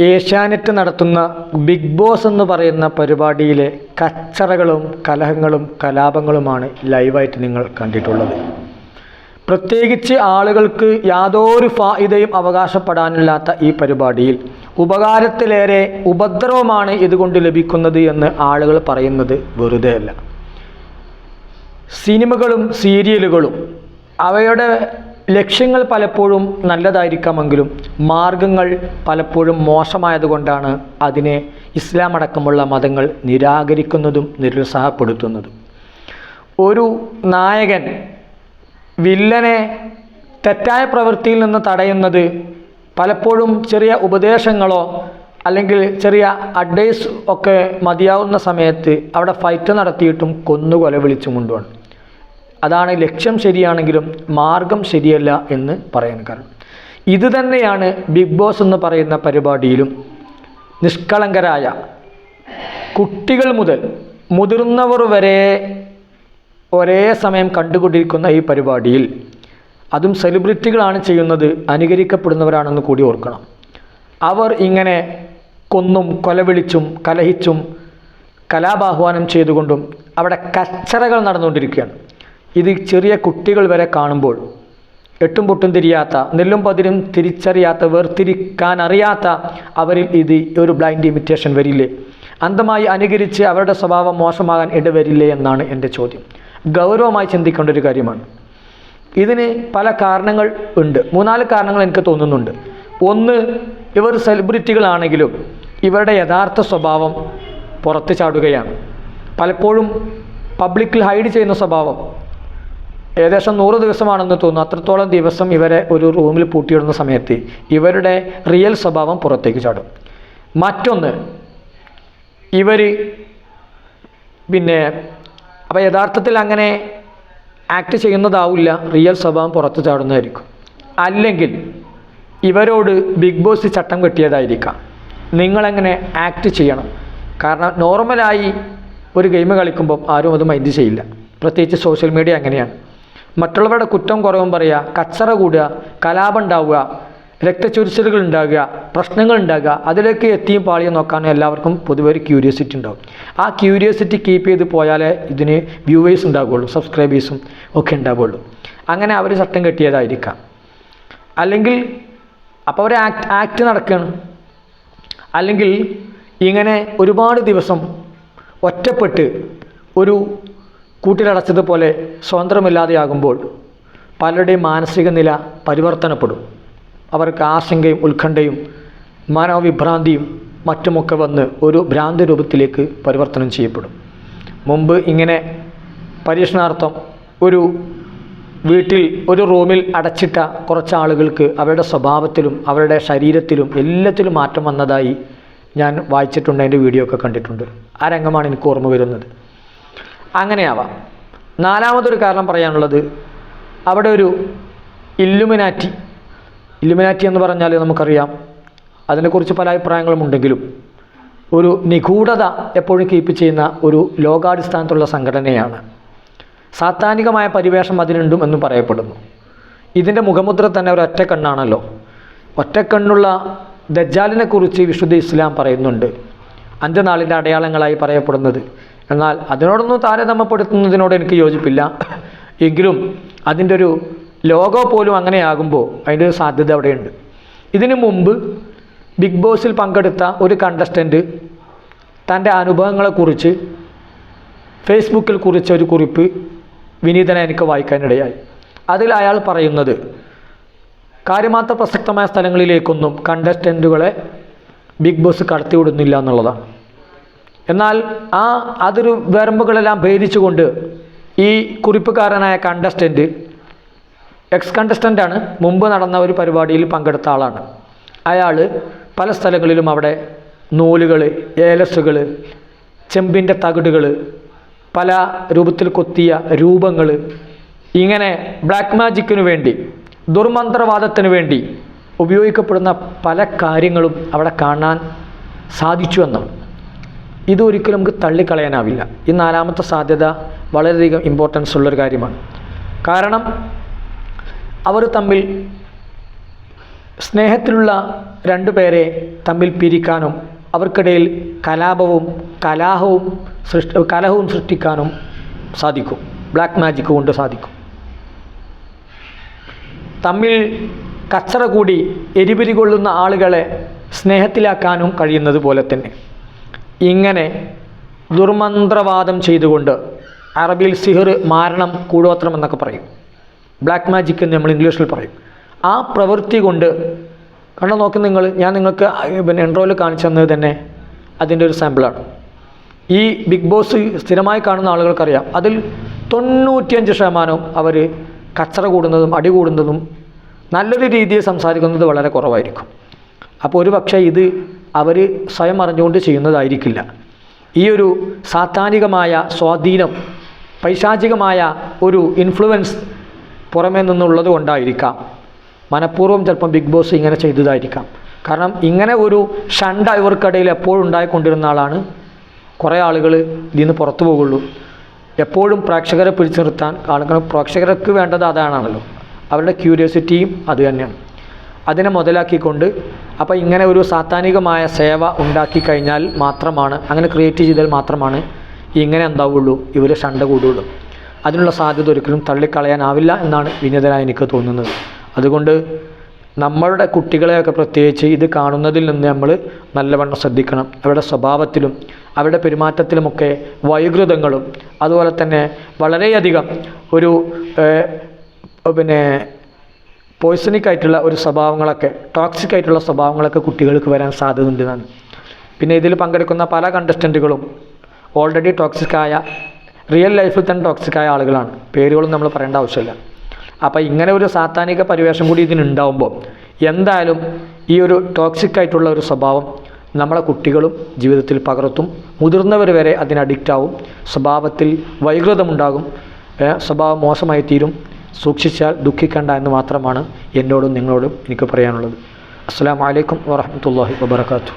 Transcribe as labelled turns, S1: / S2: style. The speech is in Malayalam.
S1: ഏഷ്യാനെറ്റ് നടത്തുന്ന ബിഗ് ബോസ് എന്ന് പറയുന്ന പരിപാടിയിലെ കച്ചറകളും കലഹങ്ങളും കലാപങ്ങളുമാണ് ലൈവായിട്ട് നിങ്ങൾ കണ്ടിട്ടുള്ളത്. പ്രത്യേകിച്ച് ആളുകൾക്ക് യാതൊരു ഫായിദയും അവകാശപ്പെടാനില്ലാത്ത ഈ പരിപാടിയിൽ ഉപകാരത്തിലേറെ ഉപദ്രവമാണ് ഇതുകൊണ്ട് ലഭിക്കുന്നത് എന്ന് ആളുകൾ പറയുന്നത് വെറുതെയല്ല. സിനിമകളും സീരിയലുകളും അവയുടെ ലക്ഷ്യങ്ങൾ പലപ്പോഴും നല്ലതായിരിക്കാമെങ്കിലും മാർഗങ്ങൾ പലപ്പോഴും മോശമായതുകൊണ്ടാണ് അതിനെ ഇസ്ലാം അടക്കമുള്ള മതങ്ങൾ നിരാകരിക്കുന്നതും നിരുത്സാഹപ്പെടുത്തുന്നതും. ഒരു നായകൻ വില്ലനെ തെറ്റായ പ്രവൃത്തിയിൽ നിന്ന് തടയുന്നത് പലപ്പോഴും ചെറിയ ഉപദേശങ്ങളോ അല്ലെങ്കിൽ ചെറിയ അഡ്വൈസ് ഒക്കെ മതിയാവുന്ന സമയത്ത് അവിടെ ഫൈറ്റ് നടത്തിയിട്ടും കൊന്നുകൊല വിളിച്ചും കൊണ്ടുമാണ് അതാണ് ലക്ഷ്യം ശരിയാണെങ്കിലും മാർഗം ശരിയല്ല എന്ന് പറയാൻ കാരണം. ഇത് തന്നെയാണ് ബിഗ് ബോസ് എന്ന് പറയുന്ന പരിപാടിയിലും നിഷ്കളങ്കരായ കുട്ടികൾ മുതൽ മുതിർന്നവർ വരെ ഒരേ സമയം കണ്ടുകൊണ്ടിരിക്കുന്ന ഈ പരിപാടിയിൽ അതും സെലിബ്രിറ്റികളാണ് ചെയ്യുന്നത് അനുകരിക്കപ്പെടുന്നവരാണെന്ന് കൂടി ഓർക്കണം. അവർ ഇങ്ങനെ കൊന്നും കൊലവിളിച്ചും കലഹിച്ചും കലാബാഹ്വാനം ചെയ്തുകൊണ്ടും അവിടെ കച്ചറകൾ നടന്നുകൊണ്ടിരിക്കുകയാണ്. ഇത് ചെറിയ കുട്ടികൾ വരെ കാണുമ്പോൾ എട്ടും പൊട്ടും തിരിയാത്ത നെല്ലും പതിരും തിരിച്ചറിയാത്ത വേർതിരിക്കാൻ അറിയാത്ത അവരിൽ ഇത് ഒരു ബ്ലൈൻഡ് ഇമിറ്റേഷൻ വരില്ലേ? അന്ധമായി അനുകരിച്ച് അവരുടെ സ്വഭാവം മോശമാകാൻ ഇടവരില്ലേ എന്നാണ് എന്റെ ചോദ്യം. ഗൗരവമായി ചിന്തിക്കേണ്ട ഒരു കാര്യമാണ്. ഇതിന് പല കാരണങ്ങൾ ഉണ്ട്. മൂന്നാൽ കാരണങ്ങൾ എനിക്ക് തോന്നുന്നുണ്ട്. ഒന്ന് ഇവർ സെലിബ്രിറ്റികളാണെങ്കിലും ഇവരുടെ യഥാർത്ഥ സ്വഭാവം പുറത്ത് ചാടുകയാണ്. പലപ്പോഴും പബ്ലിക്കിൽ ഹൈഡ് ചെയ്യുന്ന സ്വഭാവം ഏകദേശം നൂറ് ദിവസമാണെന്ന് തോന്നുന്നു. അത്രത്തോളം ദിവസം ഇവരെ ഒരു റൂമിൽ പൂട്ടിയിടുന്ന സമയത്ത് ഇവരുടെ റിയൽ സ്വഭാവം പുറത്തേക്ക് ചാടും. മറ്റൊന്ന് ഇവർ പിന്നെ അപ്പോൾ യഥാർത്ഥത്തിൽ അങ്ങനെ ആക്ട് ചെയ്യുന്നതാവില്ല റിയൽ സ്വഭാവം പുറത്തു ചാടുന്നതായിരിക്കും. അല്ലെങ്കിൽ ഇവരോട് ബിഗ് ബോസ് ചട്ടം കെട്ടിയതായിരിക്കാം. നിങ്ങളെങ്ങനെ ആക്ട് ചെയ്യണം? കാരണം നോർമലായി ഒരു ഗെയിം കളിക്കുമ്പോൾ ആരും അത് മൈൻഡ് ചെയ്യില്ല. പ്രത്യേകിച്ച് സോഷ്യൽ മീഡിയ അങ്ങനെയാണ്. മറ്റുള്ളവരുടെ കുറ്റം കുറവും പറയുക കച്ചറ കൂടുക കലാപം ഉണ്ടാവുക രക്തചൊരിച്ചിലുകൾ ഉണ്ടാകുക പ്രശ്നങ്ങൾ ഉണ്ടാകുക അതിലേക്ക് എത്തിയും പാളിയും നോക്കാൻ എല്ലാവർക്കും പൊതുവെ ഒരു ക്യൂരിയോസിറ്റി ഉണ്ടാവും. ആ ക്യൂരിയോസിറ്റി കീപ്പ് ചെയ്ത് പോയാലേ ഇതിന് വ്യൂവേഴ്സ് ഉണ്ടാകുള്ളൂ സബ്സ്ക്രൈബേഴ്സും ഒക്കെ ഉണ്ടാവുകയുള്ളൂ. അങ്ങനെ അവർ ചട്ടം കെട്ടിയതായിരിക്കാം. അല്ലെങ്കിൽ അപ്പോൾ അവർ ആക്ട് ആക്ട് നടക്കുകയാണ് അല്ലെങ്കിൽ ഇങ്ങനെ ഒരുപാട് ദിവസം ഒറ്റപ്പെട്ട് ഒരു കൂട്ടിലടച്ചതുപോലെ സ്വതന്ത്രമില്ലാതെയാകുമ്പോൾ പലരുടെയും മാനസിക നില പരിവർത്തനപ്പെടും. അവർക്ക് ആശങ്കയും ഉത്കണ്ഠയും മനോവിഭ്രാന്തിയും മറ്റുമൊക്കെ വന്ന് ഒരു ഭ്രാന്തി രൂപത്തിലേക്ക് പരിവർത്തനം ചെയ്യപ്പെടും. മുമ്പ് ഇങ്ങനെ പരീക്ഷണാർത്ഥം ഒരു വീട്ടിൽ ഒരു റൂമിൽ അടച്ചിട്ട കുറച്ച് ആളുകൾക്ക് അവരുടെ സ്വഭാവത്തിലും അവരുടെ ശരീരത്തിലും എല്ലാത്തിലും മാറ്റം വന്നതായി ഞാൻ വായിച്ചിട്ടുണ്ട് അതിന്റെ വീഡിയോ ഒക്കെ കണ്ടിട്ടുണ്ട്. ആ രംഗമാണ് എനിക്ക് ഓർമ്മ വരുന്നത്. അങ്ങനെയാവാം. നാലാമതൊരു കാരണം പറയാനുള്ളത് അവിടെ ഒരു ഇല്ലുമിനാറ്റി. ഇല്ലുമിനാറ്റി എന്ന് പറഞ്ഞാൽ നമുക്കറിയാം. അതിനെക്കുറിച്ച് പല അഭിപ്രായങ്ങളും ഉണ്ടെങ്കിലും ഒരു നിഗൂഢത എപ്പോഴും കീപ്പ് ചെയ്യുന്ന ഒരു ലോകാടിസ്ഥാനത്തുള്ള സംഘടനയാണ്. സാത്താനികമായ പരിവേഷം അതിനുണ്ടും എന്ന് പറയപ്പെടുന്നു. ഇതിന്റെ മുഖമുദ്ര തന്നെ ഒരു ഒറ്റക്കണ്ണാണല്ലോ. ഒറ്റക്കണ്ണുള്ള ദജ്ജാലിനെക്കുറിച്ച് വിശുദ്ധ ഇസ്ലാം പറയുന്നുണ്ട്. അന്ത്യനാളിന്റെ അടയാളങ്ങളായി പറയപ്പെടുന്നത് എന്നാൽ അതിനോടൊന്നും താരതമ്യപ്പെടുത്തുന്നതിനോട് എനിക്ക് യോജിപ്പില്ല. എങ്കിലും അതിന്റെ ഒരു ലോഗോ പോലും അങ്ങനെയാകുമ്പോൾ അതിന്റെ ഒരു സാധ്യത അവിടെയുണ്ട്. ഇതിനു മുമ്പ് ബിഗ് ബോസിൽ പങ്കെടുത്ത ഒരു കണ്ടസ്റ്റന്റ് തന്റെ അനുഭവങ്ങളെക്കുറിച്ച് ഫേസ്ബുക്കിൽ കുറിച്ച ഒരു കുറിപ്പ് വിനീതനെ എനിക്ക് വായിക്കാനിടയായി. അതിൽ അയാൾ പറയുന്നത് കാര്യമാത്ര പ്രസക്തമായ സ്ഥലങ്ങളിലേക്കൊന്നും കണ്ടസ്റ്റന്റുകളെ ബിഗ് ബോസ് കടത്തിവിടുന്നില്ല എന്നുള്ളതാണ്. എന്നാൽ ആ അതൊരു വരമ്പുകളെല്ലാം ഭേദിച്ചുകൊണ്ട് ഈ കുറിപ്പുകാരനായ കണ്ടസ്റ്റന്റ് എക്സ് കണ്ടസ്റ്റന്റാണ് മുമ്പ് നടന്ന ഒരു പരിപാടിയിൽ പങ്കെടുത്ത ആളാണ്. അയാൾ പല സ്ഥലങ്ങളിലും അവിടെ നൂലുകൾ ഏലസുകൾ ചെമ്പിന്റെ തകിടുകൾ പല രൂപത്തിൽ കൊത്തിയ രൂപങ്ങൾ ഇങ്ങനെ ബ്ലാക്ക് മാജിക്കിനു വേണ്ടി ദുർമന്ത്രവാദത്തിന് വേണ്ടി ഉപയോഗിക്കപ്പെടുന്ന പല കാര്യങ്ങളും അവിടെ കാണാൻ സാധിച്ചു എന്നാണ്. ഇതൊരിക്കലും നമുക്ക് തള്ളിക്കളയാനാവില്ല. ഈ നാലാമത്തെ സാധ്യത വളരെയധികം ഇമ്പോർട്ടൻസ് ഉള്ളൊരു കാര്യമാണ്. കാരണം അവർ തമ്മിൽ സ്നേഹത്തിലുള്ള രണ്ടു പേരെ തമ്മിൽ പിരിക്കാനും അവർക്കിടയിൽ കലാപവും കലാഹവും സൃഷ്ടി കലഹവും സൃഷ്ടിക്കാനും സാധിക്കും. ബ്ലാക്ക് മാജിക് കൊണ്ട് സാധിക്കും. തമ്മിൽ കച്ചറ കൂടി എരിപിരി കൊള്ളുന്ന ആളുകളെ സ്നേഹത്തിലാക്കാനും കഴിയുന്നത് പോലെ തന്നെ. ഇങ്ങനെ ദുർമന്ത്രവാദം ചെയ്തുകൊണ്ട് അറബിയിൽ സിഹിർ മാരണം കൂടോത്രം എന്നൊക്കെ പറയും. ബ്ലാക്ക് മാജിക് എന്ന് നമ്മൾ ഇംഗ്ലീഷിൽ പറയും. ആ പ്രവൃത്തി കൊണ്ട് കണ്ടു നോക്കി നിങ്ങൾ ഞാൻ നിങ്ങൾക്ക് പിന്നെ എൻട്രോയിൽ കാണിച്ചു തന്നത് തന്നെ അതിന്റെ ഒരു സാമ്പിളാണ് ഈ ബിഗ് ബോസ് സ്ഥിരമായി കാണുന്ന ആളുകൾക്കറിയാം അതിൽ തൊണ്ണൂറ്റിയഞ്ച് ശതമാനവും അവർ കച്ചറ കൂടുന്നതും അടി കൂടുന്നതും നല്ലൊരു രീതിയിൽ സംസാരിക്കുന്നത് വളരെ കുറവായിരിക്കും. അപ്പോൾ ഒരു പക്ഷേ ഇത് അവർ സ്വയം അറിഞ്ഞുകൊണ്ട് ചെയ്യുന്നതായിരിക്കില്ല. ഈ ഒരു സാത്താനികമായ സ്വാധീനം പൈശാചികമായ ഒരു ഇൻഫ്ലുവൻസ് പുറമേ നിന്നുള്ളത് കൊണ്ടായിരിക്കാം. മനഃപൂർവം ചിലപ്പം ബിഗ് ബോസ് ഇങ്ങനെ ചെയ്തതായിരിക്കാം. കാരണം ഇങ്ങനെ ഒരു ഷണ്ട ഇവർക്കിടയിൽ എപ്പോഴും ഉണ്ടായിക്കൊണ്ടിരുന്ന ആളാണ് കുറേ ആളുകൾ ഇതിൽ നിന്ന് പുറത്തു പോകുള്ളൂ. എപ്പോഴും പ്രേക്ഷകരെ പിടിച്ചു നിർത്താൻ ആളുകൾ പ്രേക്ഷകർക്ക് വേണ്ടത് അതാണല്ലോ. അവരുടെ ക്യൂരിയോസിറ്റിയും അത് തന്നെയാണ്. അതിനെ മുതലാക്കിക്കൊണ്ട് അപ്പോൾ ഇങ്ങനെ ഒരു സാത്താനികമായ സേവ ഉണ്ടാക്കി കഴിഞ്ഞാൽ മാത്രമാണ് അങ്ങനെ ക്രിയേറ്റ് ചെയ്താൽ മാത്രമാണ് ഇങ്ങനെ എന്താവുള്ളൂ ഇവർ ഷണ്ട കൂടുള്ളൂ. അതിനുള്ള സാധ്യത ഒരിക്കലും തള്ളിക്കളയാനാവില്ല എന്നാണ് വിനീതനായി എനിക്ക് തോന്നുന്നത്. അതുകൊണ്ട് നമ്മളുടെ കുട്ടികളെയൊക്കെ പ്രത്യേകിച്ച് ഇത് കാണുന്നതിൽ നിന്ന് നമ്മൾ നല്ലവണ്ണം ശ്രദ്ധിക്കണം. അവരുടെ സ്വഭാവത്തിലും അവരുടെ പെരുമാറ്റത്തിലുമൊക്കെ വൈകൃതങ്ങളും അതുപോലെ തന്നെ വളരെയധികം ഒരു പിന്നെ പോയ്സണിക് ആയിട്ടുള്ള ഒരു സ്വഭാവങ്ങളൊക്കെ ടോക്സിക് ആയിട്ടുള്ള സ്വഭാവങ്ങളൊക്കെ കുട്ടികൾക്ക് വരാൻ സാധ്യതയുണ്ടെന്നാണ്. പിന്നെ ഇതിൽ പങ്കെടുക്കുന്ന പല കണ്ടസ്റ്റന്റുകളും ഓൾറെഡി ടോക്സിക് ആയ റിയൽ ലൈഫിൽ തന്നെ ടോക്സിക് ആയ ആളുകളാണ്. പേരുകളും നമ്മൾ പറയേണ്ട ആവശ്യമില്ല. അപ്പോൾ ഇങ്ങനെ ഒരു സാത്താനിക പരിവേഷം കൂടി ഇതിനുണ്ടാവുമ്പോൾ എന്തായാലും ഈ ഒരു ടോക്സിക് ആയിട്ടുള്ള ഒരു സ്വഭാവം നമ്മളെ കുട്ടികളും ജീവിതത്തിൽ പകർത്തും. മുതിർന്നവർ വരെ അതിന് അഡിക്റ്റാവും സ്വഭാവത്തിൽ വൈകൃതമുണ്ടാകും. സ്വഭാവം മോശമായി തീരും. സൂക്ഷിച്ചാൽ ദുഃഖിക്കണ്ട എന്ന് മാത്രമാണ് എന്നോടും നിങ്ങളോടും എനിക്ക് പറയാനുള്ളത്. അസ്സാം വലൈക്കും വാഹമത്തല്ലാഹി വാബർക്കാത്തു